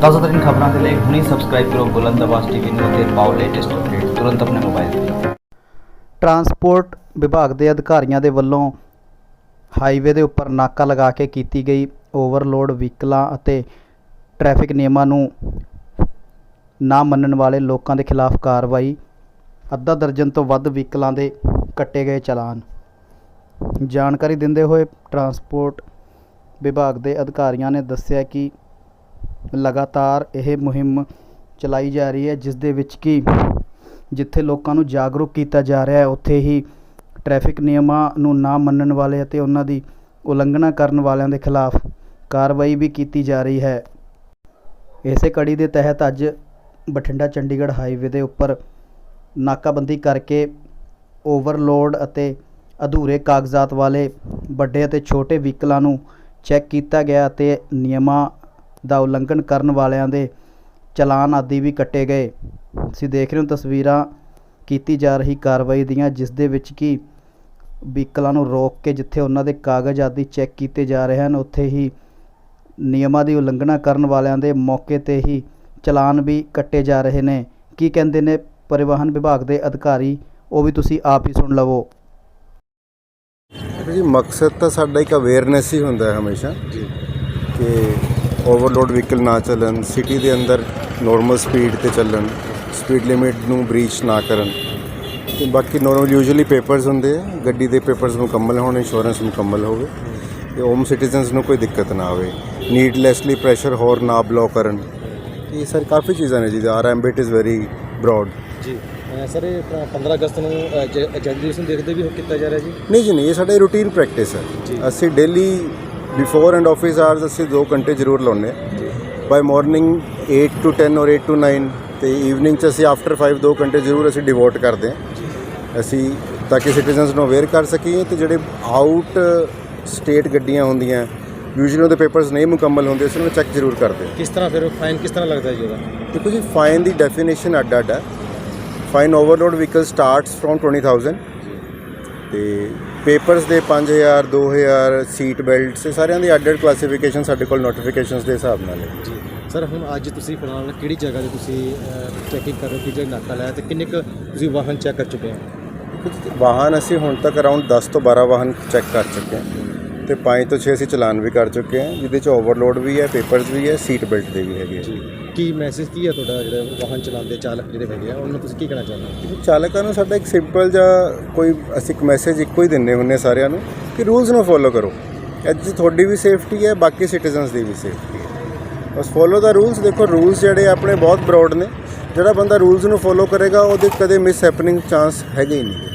ਤਾਜ਼ਾ ਖਬਰਾਂ ਦੇ ਲਈ ਹੁਣੇ ਸਬਸਕ੍ਰਾਈਬ ਕਰੋ ਬੁਲੰਦ ਆਵਾਜ਼ ਟੀਵੀ ਨੂੰ ਅਤੇ ਪਾਓ ਲੇਟੈਸਟ ਅਪਡੇਟ ਤੁਰੰਤ ਆਪਣੇ ਮੋਬਾਈਲ ਤੇ। ਟਰਾਂਸਪੋਰਟ ਵਿਭਾਗ ਦੇ ਅਧਿਕਾਰੀਆਂ ਦੇ ਵੱਲੋਂ ਹਾਈਵੇ ਦੇ ਉੱਪਰ ਨਾਕਾ ਲਗਾ ਕੇ ਕੀਤੀ ਗਈ ਓਵਰਲੋਡ ਵਹੀਕਲਾਂ ਅਤੇ ਟ੍ਰੈਫਿਕ ਨਿਯਮਾਂ ਨੂੰ ਨਾ ਮੰਨਣ ਵਾਲੇ ਲੋਕਾਂ ਦੇ ਖਿਲਾਫ ਕਾਰਵਾਈ, ਅੱਧਾ ਦਰਜਨ ਤੋਂ ਵੱਧ ਵਹੀਕਲਾਂ ਦੇ ਕੱਟੇ ਗਏ ਚਲਾਨ। ਜਾਣਕਾਰੀ ਦਿੰਦੇ ਹੋਏ ਟਰਾਂਸਪੋਰਟ ਵਿਭਾਗ ਦੇ ਅਧਿਕਾਰੀਆਂ ਨੇ ਦੱਸਿਆ ਕਿ ਲਗਾਤਾਰ ਇਹ ਮੁਹਿੰਮ ਚਲਾਈ ਜਾ ਰਹੀ ਹੈ ਜਿਸ ਦੇ ਵਿੱਚ ਕਿ ਜਿੱਥੇ ਲੋਕਾਂ ਨੂੰ ਜਾਗਰੂਕ ਕੀਤਾ ਜਾ ਰਿਹਾ ਹੈ, ਉੱਥੇ ਹੀ ਟ੍ਰੈਫਿਕ ਨਿਯਮਾਂ ਨੂੰ ਨਾ ਮੰਨਣ ਵਾਲੇ ਅਤੇ ਉਹਨਾਂ ਦੀ ਉਲੰਘਣਾ ਕਰਨ ਵਾਲਿਆਂ ਦੇ ਖਿਲਾਫ ਕਾਰਵਾਈ ਵੀ ਕੀਤੀ ਜਾ ਰਹੀ ਹੈ। ਇਸੇ ਕੜੀ ਦੇ ਤਹਿਤ ਅੱਜ ਬਠਿੰਡਾ ਚੰਡੀਗੜ੍ਹ ਹਾਈਵੇ ਦੇ ਉੱਪਰ ਨਾਕਾਬੰਦੀ ਕਰਕੇ ਓਵਰਲੋਡ ਅਤੇ ਅਧੂਰੇ ਕਾਗਜ਼ਾਤ ਵਾਲੇ ਵੱਡੇ ਅਤੇ ਛੋਟੇ ਵਹੀਕਲਾਂ ਨੂੰ ਚੈੱਕ ਕੀਤਾ ਗਿਆ ਅਤੇ ਨਿਯਮਾਂ ਦਾ ਉਲੰਘਣ ਕਰਨ ਵਾਲਿਆਂ ਦੇ ਚਲਾਨ ਆਦਿ ਵੀ ਕੱਟੇ ਗਏ। ਤੁਸੀਂ ਦੇਖ ਰਹੇ ਹੋ ਤਸਵੀਰਾਂ ਕੀਤੀ ਜਾ ਰਹੀ ਕਾਰਵਾਈ ਦੀਆਂ ਜਿਸ ਦੇ ਵਿੱਚ ਕਿ ਵਹੀਕਲਾਂ ਨੂੰ ਰੋਕ ਕੇ ਜਿੱਥੇ ਉਹਨਾਂ ਦੇ ਕਾਗਜ਼ ਆਦਿ ਚੈੱਕ ਕੀਤੇ ਜਾ ਰਹੇ ਹਨ ਉੱਥੇ ਹੀ ਨਿਯਮਾਂ ਦੀ ਉਲੰਘਣਾ ਕਰਨ ਵਾਲਿਆਂ ਦੇ ਮੌਕੇ ਤੇ ਹੀ ਚਲਾਨ ਵੀ ਕੱਟੇ ਜਾ ਰਹੇ ਨੇ। ਕੀ ਕਹਿੰਦੇ ਨੇ ਪਰਿਵਹਨ ਵਿਭਾਗ ਦੇ ਅਧਿਕਾਰੀ? ਉਹ ਵੀ ਤੁਸੀਂ ਆਪ ਹੀ ਸੁਣ ਲਵੋ। ਜੀ ਮਕਸਦ ਤਾਂ ਸਾਡਾ ਇੱਕ ਅਵੇਅਰਨੈਸ ਹੀ ਹੁੰਦਾ ਹੈ ਹਮੇਸ਼ਾ ਜੀ। ਕਿ ਓਵਰਲੋਡ ਵਹੀਕਲ ਨਾ ਚੱਲਣ ਸਿਟੀ ਦੇ ਅੰਦਰ ਨਾਰਮਲ ਸਪੀਡ ਤੇ ਚੱਲਣ ਸਪੀਡ ਲਿਮਿਟ ਨੂੰ ਬ੍ਰੀਚ ਨਾ ਕਰਨ। ਤੇ ਬਾਕੀ ਨਾਰਮਲ ਯੂਜੂਅਲੀ ਪੇਪਰਸ ਹੁੰਦੇ ਆ ਗੱਡੀ ਦੇ ਪੇਪਰਸ ਮੁਕੰਮਲ ਹੋਣ ਇੰਸ਼ੋਰੈਂਸ ਮੁਕੰਮਲ ਹੋਵੇ। ਤੇ ਓਮ ਸਿਟੀਜ਼ਨਸ ਨੂੰ ਕੋਈ ਦਿੱਕਤ ਨਾ ਆਵੇ ਨੀਡਲੈਸਲੀ ਪ੍ਰੈਸ਼ਰ ਹੋਰ ਨਾ ਬਲੋ ਕਰਨ। ਇਹ ਸਰ ਕਾਫੀ ਚੀਜ਼ਾਂ ਨੇ ਜੀ our ambit is very broad ਜੀ ਸਰ ਇਹ ਆਪਣਾ 15 ਅਗਸਤ ਨੂੰ ਜਨਰੇਸ਼ਨ ਦੇਖਦੇ ਵੀ ਕੀਤਾ ਜਾ ਰਿਹਾ ਜੀ? ਨਹੀਂ ਜੀ ਨਹੀਂ ਇਹ ਸਾਡਾ ਰੂਟੀਨ ਪ੍ਰੈਕਟਿਸ ਹੈ। ਅਸੀਂ daily before and office hours ਅਸੀਂ 2 ਘੰਟੇ ਜ਼ਰੂਰ ਲਾਉਂਦੇ ਹਾਂ। ਬਾਈ ਮਾਰਨਿੰਗ 8 ਟੂ 10 ਔਰ 8 ਟੂ 9 ਤੇ ਈਵਨਿੰਗ ਚ ਅਸੀਂ ਆਫਟਰ 5 2 ਘੰਟੇ ਜ਼ਰੂਰ ਅਸੀਂ ਡਿਵੋਟ ਕਰਦੇ ਹਾਂ। ਅਸੀਂ ਤਾਂ ਕਿ ਸਿਟੀਜ਼ਨਸ ਨੂੰ ਅਵੇਅਰ ਕਰ ਸਕੀਏ ਤੇ ਜਿਹੜੇ ਆਊਟ ਸਟੇਟ ਗੱਡੀਆਂ ਹੁੰਦੀਆਂ ਯੂਜੂਅਲੀ ਉਹਦੇ ਪੇਪਰਸ ਨਹੀਂ ਮੁਕੰਮਲ ਹੁੰਦੇ ਅਸੀਂ ਉਹਨੂੰ ਚੈੱਕ ਜ਼ਰੂਰ ਕਰਦੇ ਕਿਸ ਤਰ੍ਹਾਂ ਫਿਰ ਫਾਈਨ ਕਿਸ ਤਰ੍ਹਾਂ ਲੱਗਦਾ ਜੀ ਉਹਦਾ? ਦੇਖੋ ਜੀ ਫਾਈਨ ਦੀ ਡੈਫੀਨੇਸ਼ਨ ਅੱਡ ਅੱਡ ਹੈ fine overload vehicle starts from 20000 ਤੇ ਪੇਪਰਸ ਦੇ 5000 2000 ਸੀਟ ਬੈਲਟਸ ਇਹ ਸਾਰਿਆਂ ਦੀ ਅੱਡ ਅੱਡ ਕਲਾਸੀਫਿਕੇਸ਼ਨ ਸਾਡੇ ਕੋਲ ਨੋਟੀਫਿਕੇਸ਼ਨਸ ਦੇ ਹਿਸਾਬ ਨਾਲ ਹੈ। ਜੀ। ਸਰ ਹੁਣ ਅੱਜ ਤੁਸੀਂ ਫਿਲਹਾਲ ਕਿਹੜੀ ਜਗ੍ਹਾ ਤੇ ਤੁਸੀਂ ਚੈਕਿੰਗ ਕਰ ਰਹੇ ਹੋ? ਕਿ ਜਿਹੜਾ ਨਾਕਾ ਲਾਇਆ ਤੇ ਕਿੰਨੇ ਕੁ ਤੁਸੀਂ ਵਾਹਨ ਚੈੱਕ ਕਰ ਚੁੱਕੇ ਹੋ? ਵਾਹਨ ਅਸੀਂ ਹੁਣ ਤੱਕ ਅਰਾਊਂਡ 10 ਤੋਂ 12 ਵਾਹਨ ਚੈੱਕ ਕਰ ਚੁੱਕੇ ਹਾਂ। ਤੇ 5 ਤੋਂ 6 ਅਸੀਂ ਚਲਾਨ ਵੀ ਕਰ ਚੁੱਕੇ ਹਾਂ ਜਿਹਦੇ ਚ ਓਵਰਲੋਡ ਵੀ ਹੈ ਪੇਪਰਸ ਵੀ ਹੈ ਸੀਟ ਬੈਲਟ ਦੇ ਵੀ ਹੈਗੇ ਆ। ਕੀ ਮੈਸੇਜ ਕੀ ਹੈ ਤੁਹਾਡਾ ਜਿਹੜੇ ਵਾਹਨ ਚਲਾਉਂਦੇ ਚਾਲਕ ਜਿਹੜੇ ਹੈਗੇ ਆ ਉਹਨਾਂ ਨੂੰ ਤੁਸੀਂ ਕੀ ਕਹਿਣਾ ਚਾਹੁੰਦੇ ਹੋ? ਚਾਲਕਾਂ ਨੂੰ ਸਾਡਾ ਇੱਕ ਸਿੰਪਲ ਜਿਹਾ ਕੋਈ ਅਸੀਂ ਇੱਕ ਮੈਸੇਜ ਇੱਕੋ ਹੀ ਦਿੰਦੇ ਹੁੰਨੇ ਸਾਰਿਆਂ ਨੂੰ ਕਿ ਰੂਲਸ ਨੂੰ ਫੋਲੋ ਕਰੋ। ਅੱਜ ਤੁਹਾਡੀ ਵੀ ਸੇਫਟੀ ਹੈ ਬਾਕੀ ਸਿਟੀਜ਼ਨਸ ਦੀ ਵੀ ਸੇਫਟੀ ਹੈ। ਬਸ ਫੋਲੋ ਦਾ ਰੂਲਸ ਦੇਖੋ ਰੂਲਸ ਜਿਹੜੇ ਆਪਣੇ ਬਹੁਤ ਬਰੋਡ ਨੇ। ਜਿਹੜਾ ਬੰਦਾ ਰੂਲਸ ਨੂੰ ਫੋਲੋ ਕਰੇਗਾ ਉਹਦੇ ਕਦੇ ਮਿਸ ਹੈਪਨਿੰਗ ਚਾਂਸ ਹੈਗੇ ਹੀ ਨਹੀਂ।